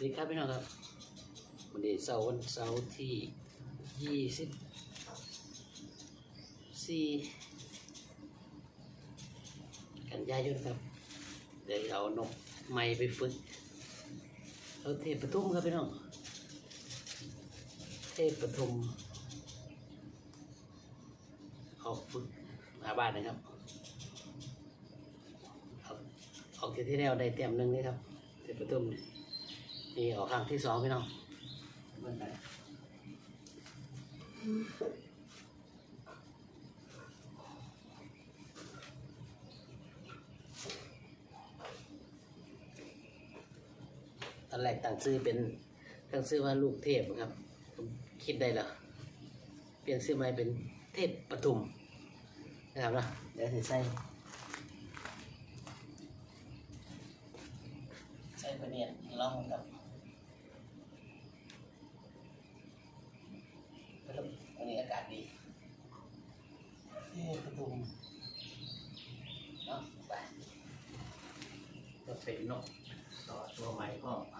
วัสดีครับพี่น้องครับวันนี้เสาร์วันเสาร์ที่ยี่สิบสี่กันยายนครับ เดี๋ยวเอานกไม้ไปฝึกเอาเทพปทุมครับพี่น้องเทพปทุมเอาฝึกหาบ้านนะครับอออกจากที่แล้วได้เต็มหนึ่งนี่ครับเทพปทุมนี่ีออกครั้งที่สองพี่น้องเบิ่งไปตอนแรกตั้งชื่อเป็นตั้งชื่อว่าลูกเทพครับ คิดได้แล้วเปลี่ยนชื่อใหม่เป็นเทพปทุมนะครับนะเดี๋ยวใส่ใส่ประเนียนลองครับปทุมวันนี้อากาศดี ที่ปทุมเนาะไปก็เป็นนกต่อตัวใหม่ก็มา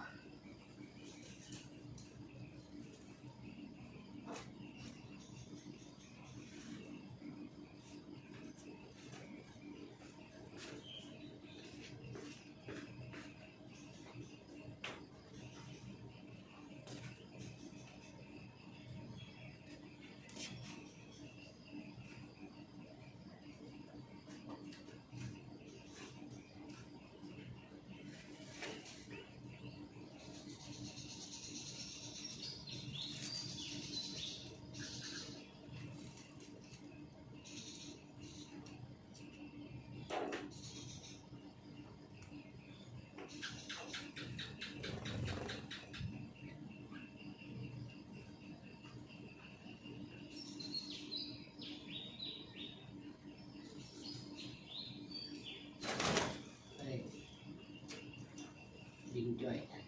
ยิงจ่อย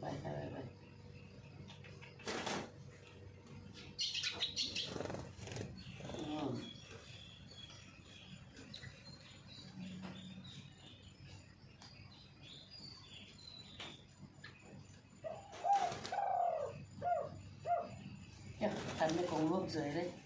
ไปไปไปไปอืม เนี่ยทำไม่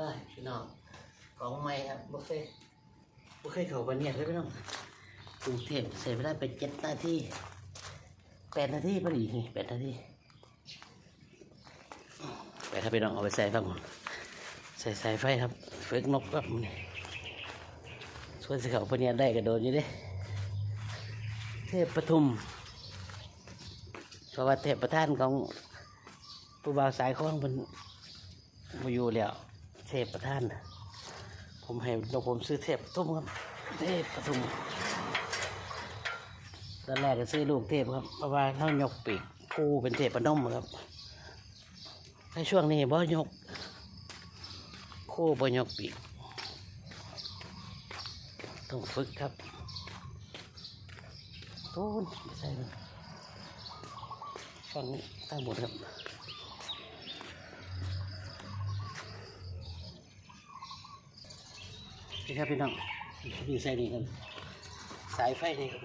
ใส่ครับบ่เคยเข้าไปเนี่ยเลยพี่น้องกรุงเทพใส่เวลาไปเจ็ดนาทีแปดนาทีพอดีนี่แปดนาทีไปครับพี่น้องเอาไปใส่ครับผมใส่สายไฟครับฝึกนกครับนี่ส่วนสเขาไปเนียได้กระโดดอยู่เด้เทพปทุมเพราะว่าเทพประธานของผู้บ่าวสายคล้องเป็นมาอยู่แล้ว เทพประธานนะผมให้เราผมซื้อเทพปทุมครับ เทพปทุมตอนแรกก็ซื้อลูกเทพครับเพราะว่าเขายกปีกผู้เป็นเทพปนมครับในช่วงนี้บ่ยกคู่บ่ยกปีกต้องฝึกครับโอ้ยไม่ใช่ฟังตั้งหมดครับ นี่ครับพี่น้องนี่ใส่นี่ครับ สายไฟนี่ครับ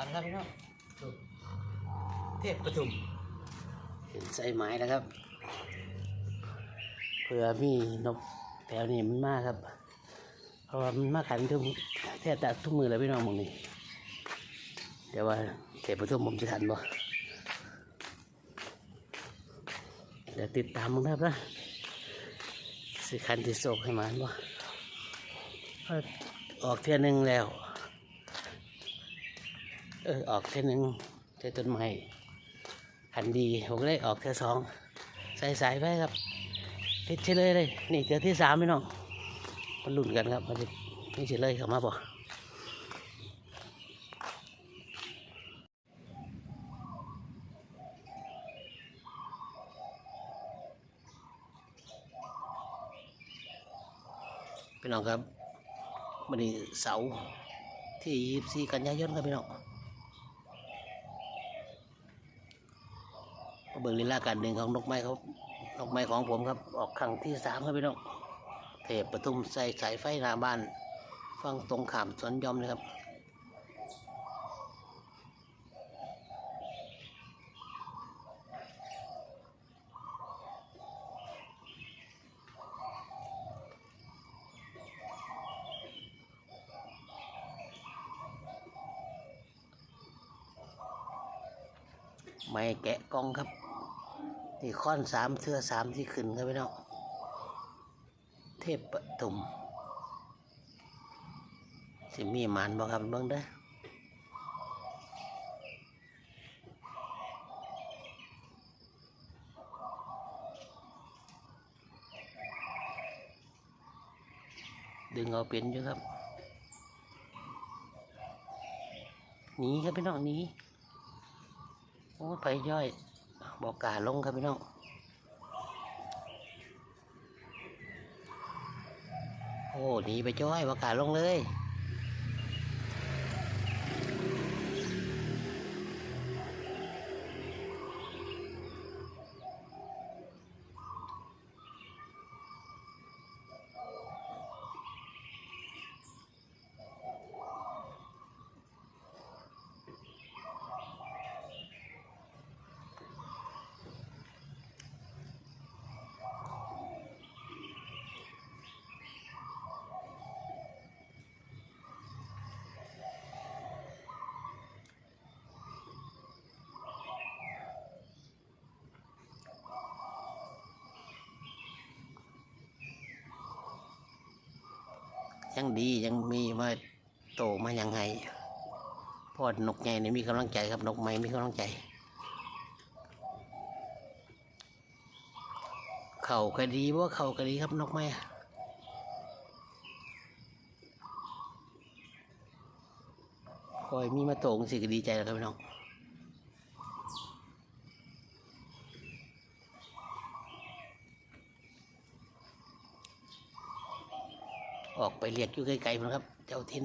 เอาละครับพี่น้องดูเทพปทุมเห็นใส่ไม้แล้วครับ เผื่อมีนกแถวนี้มันมากครับ เพราะว่ามันมาขันทุกแทบจะทุกมือเลยพี่น้องหมองนี้เดี๋ยวว่าเทพปทุมผมจะทันบ่เดี๋ยวติดตามมึงนะครับนะสิคันที่โศกให้มันบ่เพราะออกเที่ยหนึงแล้ว เออออกเท่านึงเท่ต้นไม้ขันดีผมก็เลยออกเท่สองใส่สายไปครับติดเฉลยเลย นี่เท่ที่สามพี่น้องมันหลุ่นกันครับมันจะนี่เฉลยเข้ามาบ่พี่น้องครับวันนี้เสาร์ที่24กันยายนครับพี่น้อง เบิ่งลีลาการดึงของนกไม้เขานกไม้ของผมครับ ออกครั้งที่สามครับพี่น้องเทพปทุมใส่สายไฟหน้าบ้าน ฟังตรงขามสวนยอมเลยครับไม่แกะกล้องครับ นี่ค้อนสามเทือสามที่ขึ้นครับพี่น้องเทพปฐมสิมีหมันบ่ครับเบิ่งเด้อดึงเอาเป็นอยู่ครับหนีครับพี่น้องหนีโอ้ไปย่อย บอกกาลงครับพี่น้องโอ้หนีไปจ้อยบอกกาลงเลย ยังดียังมีมาโตมายังไงพ่อนกใหญ่เนี่ยมีกำลังใจครับนกไม้มีกำลังใจ เข่าก็ดีเพราะว่าเข่าก็ดีครับนกไม้คอยมีมาโตงสิก็ดีใจแล้วครับพี่น้อง ออก ไปเรียกอยู่ไกลๆนะครับเจ้าทิน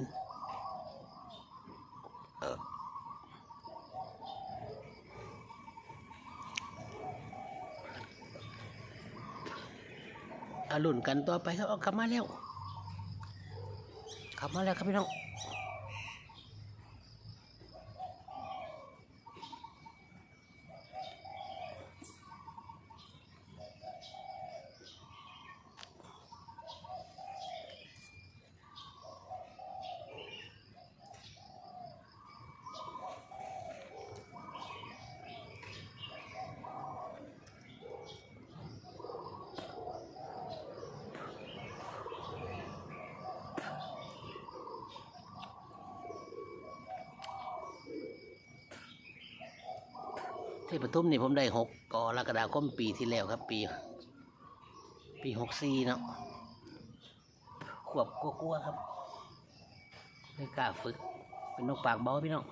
เอออารุ่นกันต่อไปครับเอากลับมาแล้วกลับมาแล้วครับพี่น้อง ประทุมนี่ผมได้หกกรกฎาคมปีที่แล้วครับ ปี ปีหกสี่เนาะขวบกลัวๆครับไม่กล้าฝึก เป็นนกปากเบาพี่น้อง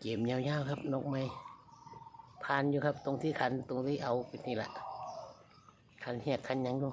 เกมยาวๆครับ นกไม้ผ่านอยู่ครับ ตรงที่คันตรงที่เอาเป็นนี่แหละคันเหียกคันยังดู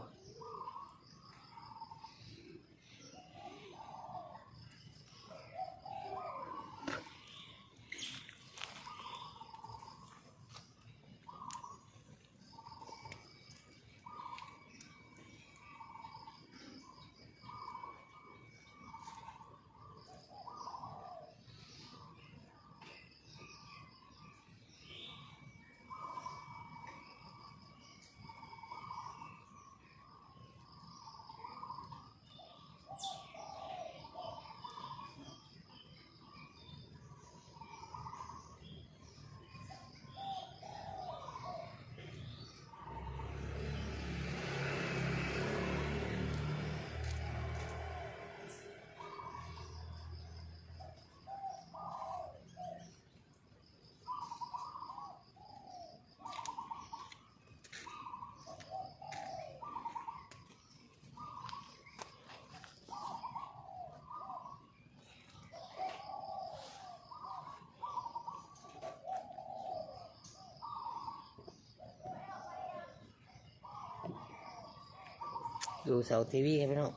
ดูเสาทีวีครับพี่น้อง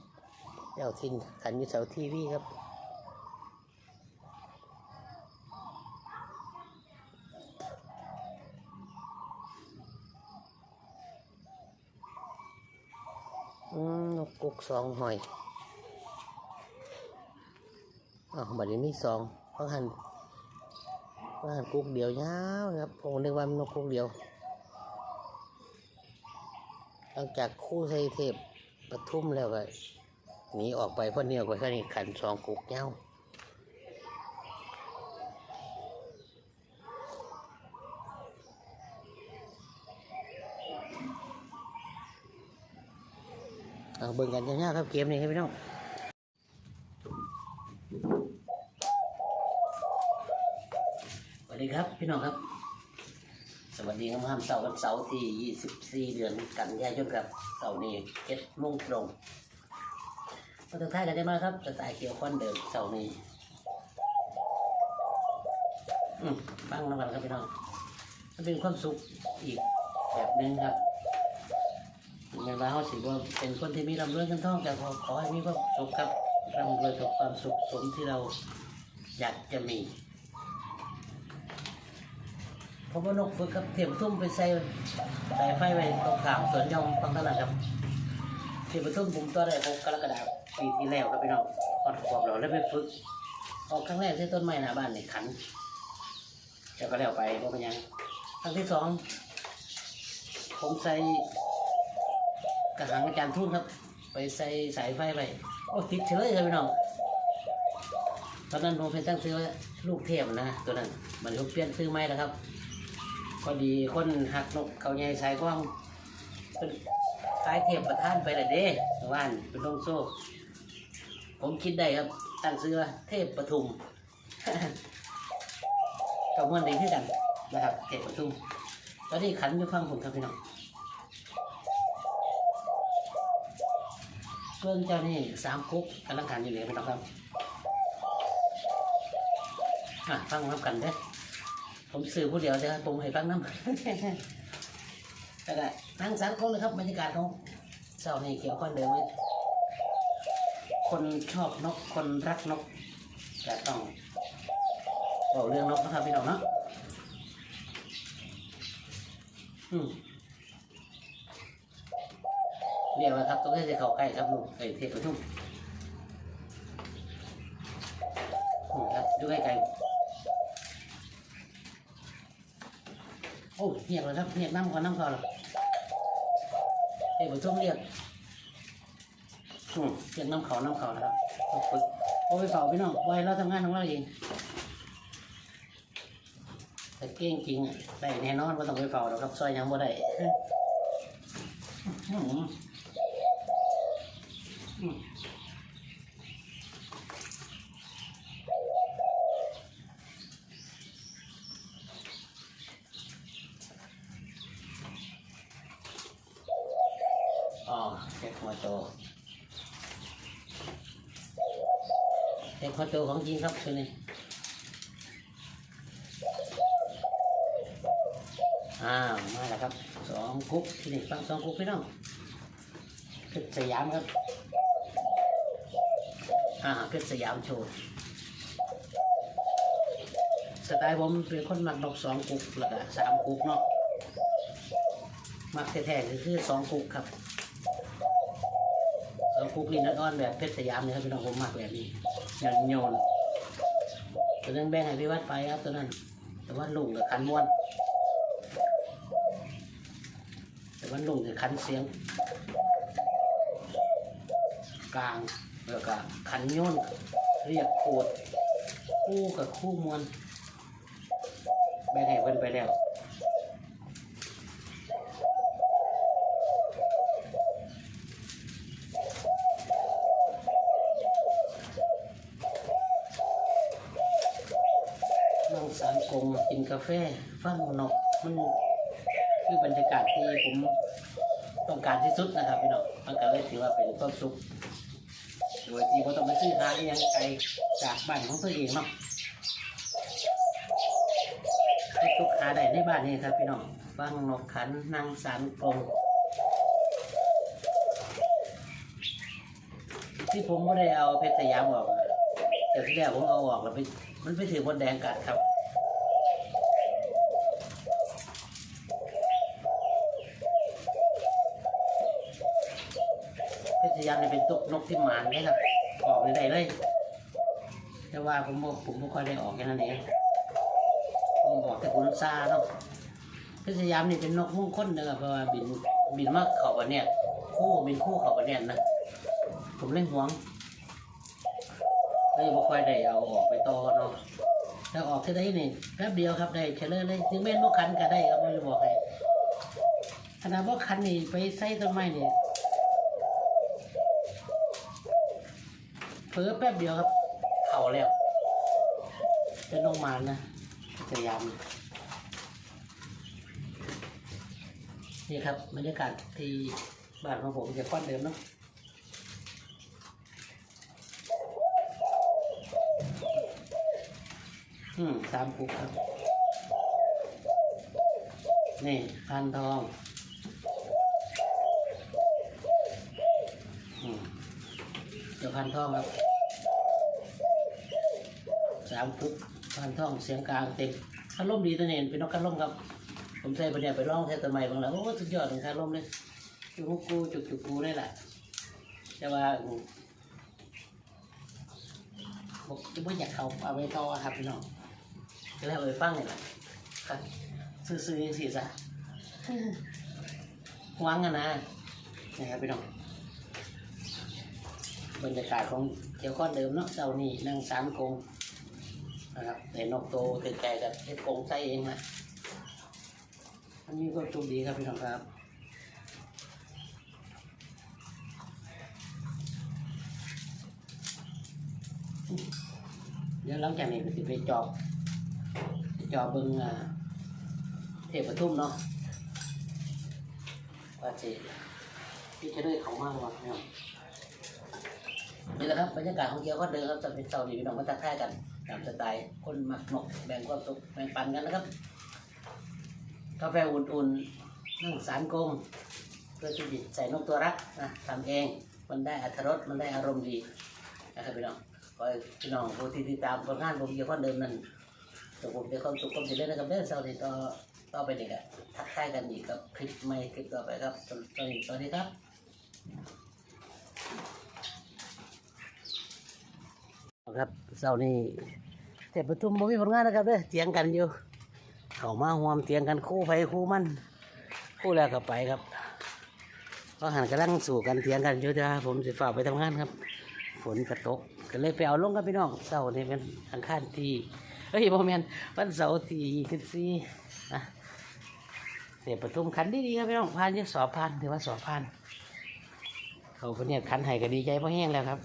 เจ้าทินขันอยู่เสาทีวีครับอืมนกกุกสองหอยอ้าวบัดนี้มีสองเพราะหันเพราะหันกุกเดียวยาวนะครับผมนึกว่ามันนกกุกเดียวหลังจากคู่ไทยเทพ ปทุมแล้วก็หนีออกไปเพ่นเนี่ยวไปแค่นี้ขันสองกุกเงาเอาเบิ่งกันยาวๆครับเกมนี้ครับพี่น้องสวัสดีครับพี่น้องครับ วัสดีครับเสาร์วันเสาร์ที่ 24 เดือนกันยายนครับเสาร์นี้เจ็ดโมงตรงมาถึงท้ายกันได้มาครับสไตล์เขียวควันเดิมเสาร์นี้อืมฟังแล้วกันครับพี่น้องมันเป็นความสุขอีกแบบหนึงครับแม้ว่าเขาสิว่าเป็นคนที่มีลำรวยเงินทองแต่ขอขอให้มีความสุขครับร่ำรวยกับความสุขสมที่เราอยากจะมี เพราะว่านกฝึกกับเทียมทุ่มไปใส่สายไฟไว้ตรงกลางสวนยอมฟังตลาดครับเทียมทุ่มผมตัวได้หกกรกฎาคมปีที่แล้วครับพี่น้องก่อนขวบเราแล้วไปฝึกออกครั้งแรกที่ต้นไม้หน้าบ้านนี่ขันเดี๋ยวก็แล้วไปก็เป็นยังครั้งที่สองผมใส่กระหังอาจารย์ทุ่นครับ ไปใส่สายไฟไปโอ้ติดเฉยครับพี่น้องตอนนั้นผมเป็นตั้งซื้อว่าลูกเทพนะตัวนั้นมันก็เปลี่ยนซื้อไม่แล้วครับ พอดีคนหักนกเขาใหญ่สายกว้างเป็นคล้ายเทพประท่านไปลยเด้ว่านเป็นลงโซ่ผมคิดได้ครับ ตั้งซื้อว่าเทพปทุมกับมันดีขึ้นกันนะครับ เทพปทุมตอนนี้ขันอยู่ฟังผมครับพี่น้องเพื่อนเจ้านี่สามคุกกำลังขันอยู่เลยพี่น้องครับ อะฟังน้ำกันเด้อ ผมสื่อผู้เดียวเดี๋ยวผมให้ฟังน้ำแต่ก็นั่งสามคนเลยครับบรรยากาศของเสาร์นี้เกี่ยวข้องเดิมไหมคนชอบนกคนรักนกจะต้องบอกเรื่องนกนะครับพี่น้องเนาะอืมเรียกว่าครับต้องให้เข้าใกล้ครับลูกไอ้เทพประทุ่มอืมครับดูใกล้ๆ อ้เรียกเลยครับเรียกน้ำก่อนน้ำก่อนหรอเอ้ยผมต้องเรียกอืมเรียกน้ำเขาน้ำเขานะครับต้องฝึกโอ้ไปเฝ้าพี่น้องไว้เราทำงานของเราเองแต่เก่งจริงได้แน่นอนว่าต้องไปเฝ้าหรอกครับซอยยังบ่ได้อืมอืมอ๋อเด็กหัวโตเด็ ริงครับคือนี่อ้าวมาแล้วครับสองคุกที่นี่ฟังสองคุกพี่น้องเพชรสยามครับอ่าเพชรสยามโชว์สไตล์ผมเป็นคนมักดอกสองกุกแล้วก็สามกุกเนาะมักแท้ๆคือสองกุกครับสองคุกลิ้นอ่อนแบบเพชรสยามนี่ครับพี่น้องผมมากแบบนี้ยันโยน ตัวนั้นแบ่งให้พี่วัดไปครับตัวนั้น แต่ว่าลุงกับคันม้วน แต่ว่าลุงกับคันเสียง กลางแล้วก็คันโยนเรียกโคดคู่กับคู่มวนแบ่งให้เพิ่นไปแล้ว นั่งสาร กาแฟฟังนกมันคือบรรยากาศที่ผมต้องการที่สุดนะครับพี่น้องมันก็เลยถือว่าเป็นความสุขโดยที่ผมต้องไปซื้อหาอหยังไกลจากบ้านของตัวเองเนาะให้ทุกหาได้ในบ้านนี้ครับพี่น้องฟังนกขันนั่งสารกงที่ผมไม่ได้เอาเพชรสยามออกแต่ที่แรกผมเอาออกแล้วไปมันไปถือบนแดงกัดครับ พชรยามเนี่ยเป็นตุกนกที่หมานนะครับออกได้เลย แต่ว่าผมบ่ผมไม่ค่อยได้ออกแค่นั้นเองผมบอกแต่คุณซาเนาะพชรยามนี่เป็นนกมุ่งคลนนะครับเพราะว่าบินบินมาเขาวันเนี่ยคู่บินคู่เขาวันเนี่ยนะผมเล่นหวงเลยบ่ค่อยได้เอาออกไปต่อเนาะถ้าออกที่ได้นี่แป๊บเดียวครับได้เฉลยเลยถึงแม่นบ่คันก็ได้ครับบ่จะบอกให้ขนาดบ่คันนี่ไปใส่ต้นไม้นี่เผล อแป๊บเดียวครับ เข่าแล้วเป็นน้องมานนะพยายามนี่ครับบรรยากาศที่บ้านของผมจะก้อนเดิมเนาะอืมสามกุกครับ นี่พันทองอืมเดี๋ยวพันทองครับ สามกุกพันทองเสียงกลางเต็มคาร่มดีตัวเนี่ยเป็นนกคาร่มครับ ผมใส่ประเดี๋ยวไปร้องเทศสมัยบางแล้วโอ้สุดยอดเลยคาร่มเลยจุกกูจุกจุกกูนี่แหละแต่ว่าผมจะไม่อยากเขาเอาไปต่อครับพี่น้องจะแล้วเอาไปฟังเลยล่ะครับซื้อๆสิซะหวังอะนะนะครับพี่น้องบรรยากาศของเจ้าก้อนเดิมเนาะเจ้านี่นั่งสามกง นะครับแต่นกโตตื่นใจกับเฮ็ดกงใส่เองนะอันนี้ก็โชคดีครับพี่น้องครับเดี๋ยวหลังจากนี้ก็จะไปจอบไปจอบเบิงอ่าเทพปทุ่มเนาะว่าสิพี่จะได้ของมากกว่าพี่น้อนี่แหละครับบรรยากาศของเกียวก็เดินครับจะเป็นเสาร์นี้พี่น้องมาทักทายกัน ตามสไตล์คนมักนกแบ่งความสุขแบ่งปันกันนะครับ กาแฟอุ่นๆนั่งสารกงเพื่อที่จะใส่นกตัวรักนะทำเองมันได้อรรถรสมันได้อารมณ์ดีนะครับพี่น้องขอให้พี่น้องผู้ที่ติดตามผลงานผมเกี่ยวกับเดิมนั้นตัวผมจะความสุขความเจริญนะครับเด้อเสาร์นี้ต่อต่อไปนี่ก็ทักทายกันอีกกับคลิปใหม่คลิปต่อไปครับสวัสดีสวัสดีครับ ครับเสาร์นี้เทพประทุมบ่มีผลงานนะครับเด้อเถียงกันอยู่ เขามาหวมเตียงกันคู่ไปคู่มัน คู่แล้วก็ไปครับก็หันกำลังสู่กันเถียงกันอยู่จ้าผมสิฝ่าไปทำงานครับ ฝนกระตกก็เลยไปเอาลงกับพี่น้องเสาร์นี้เป็นอังคารที่เฮ้ยพ่อแม่นวันเสาร์ที่ยี่สิบสี่นะเสียประทุมขันดีดีๆครับพี่น้องผ่านยังสอบผ่านถือว่าสอบผ่านเขาคนเนี้ขันไห้ก็ดีใจเพราะแห้งแล้วครับ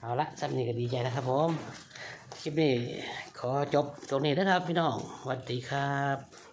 เอาละสักนี้ก็ดีใจนะครับผม คลิปนี้ขอจบตรงนี้นะครับพี่น้องสวัสดีครับ